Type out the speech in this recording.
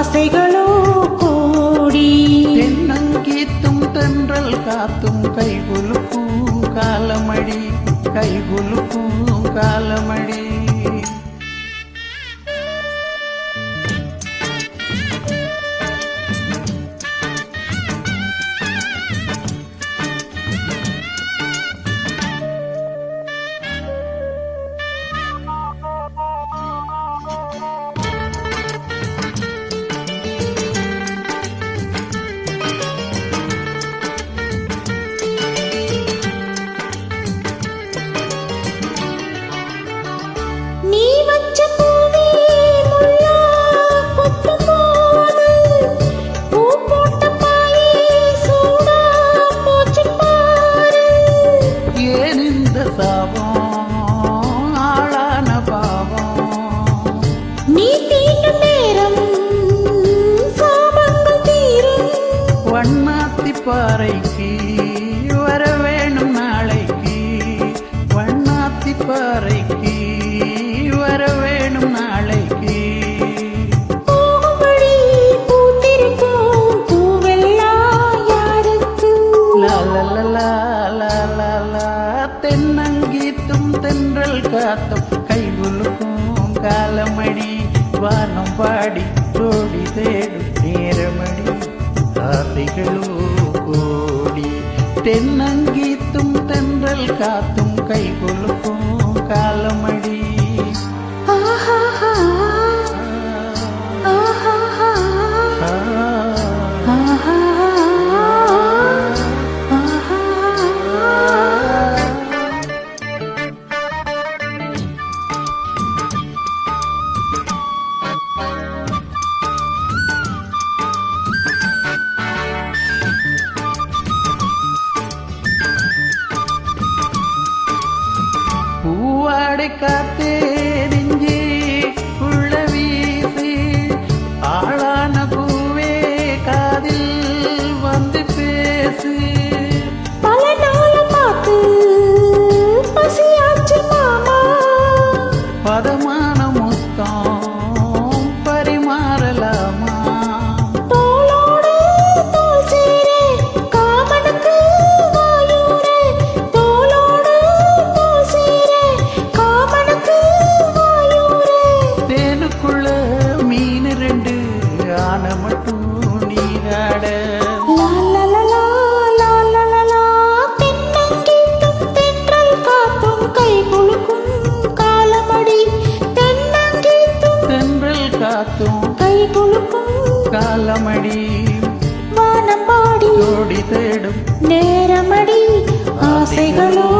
ஆசைகளோ கோடி. தென்னங்கீத்தும் தென்றல் காத்தும் கைகுலுக்கும் காலமடி கைகுலுக்கும் காலமடி. பாறைக்கு வர வேணும் நாளைக்கு. வண்ணாத்தி பாறைக்கு வர வேணும் நாளைக்கு. தென்னங்கீத்தும் தென்றல் காத்தும் கைகுலுக்கும் காலமடி வானம் பாடி தோடி தேடும் நேரமடி. ஆசைகளோ கோடி. தென்னங்கீத்தும் தென்றல் காத்தும் கைகொள்ளும் பூவாடை உள்ள வீசி. ஆளான பூவே காதில் வந்து பேசு. காத்தும் கை குலுக்கும். காலமடி. வானம் பாடி. ஜோடி தேடும். நேரமடி. ஆசைகளோ